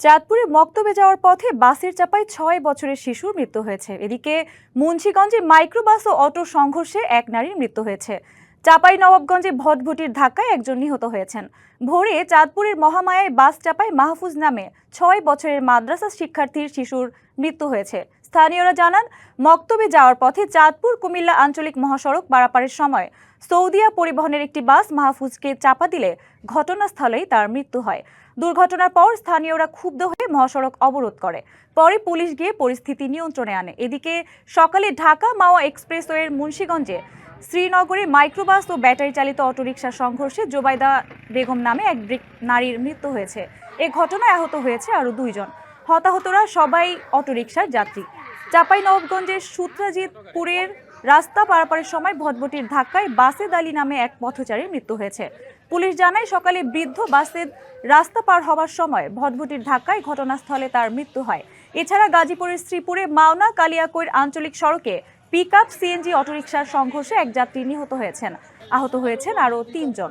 চাঁদপুরে মক্তবে যাওয়ার পথে বাসের চাপায় ছয় বছরের শিশুর মৃত্যু হয়েছে। এদিকে মুন্সীগঞ্জে মাইক্রোবাস ও অটো সংঘর্ষে এক নারীর মৃত্যু হয়েছে। চাপাই নবাবগঞ্জে ভটভটির ধাক্কায় একজন নিহত হয়েছেন। ভোরে চাঁদপুরের মহামায়ায় বাস চাপায় মাহফুজ নামে ছয় বছরের মাদ্রাসা শিক্ষার্থীর শিশুর মৃত্যু হয়েছে। স্থানীয়রা জানান, মক্তবে যাওয়ার পথে চাঁদপুর কুমিল্লা আঞ্চলিক মহাসড়ক পারাপারের সময় সৌদিয়া পরিবহনের একটি বাস মাহফুজকে চাপা দিলে ঘটনাস্থলেই তার মৃত্যু হয়। দুর্ঘটনার পর স্থানীয়রা ক্ষুব্ধ হয়ে মহাসড়ক অবরোধ করে। পরে পুলিশ গিয়ে পরিস্থিতি নিয়ন্ত্রণে আনে। এদিকে সকালে ঢাকা মাওয়া এক্সপ্রেসওয়ের মুন্সীগঞ্জে শ্রীনগরে মাইক্রোবাস ও ব্যাটারি চালিত অটোরিকশা সংঘর্ষে জোবাইদা বেগম নামে এক নারীর মৃত্যু হয়েছে। এ ঘটনায় আহত হয়েছে আরও দুইজন। হতাহতরা সবাই অটোরিকশার যাত্রী। চাপাই নবাবগঞ্জের সূত্রাজিৎপুরের রাস্তা পারাপারের সময় ভটভটির ধাক্কায় বাসেদ আলী নামে এক পথচারীর মৃত্যু হয়েছে। পুলিশ জানায়, সকালে বৃদ্ধ বাসেদ রাস্তা পার হওয়ার সময় ভটভটির ধাক্কায় ঘটনাস্থলে তার মৃত্যু হয়। এছাড়া গাজীপুরের শ্রীপুরে মাওনা কালিয়াকৈর আঞ্চলিক সড়কে পিক আপ সিএনজি অটোরিকশার সংঘর্ষে এক যাত্রী নিহত হয়েছেন। আহত হয়েছেন আরও তিনজন।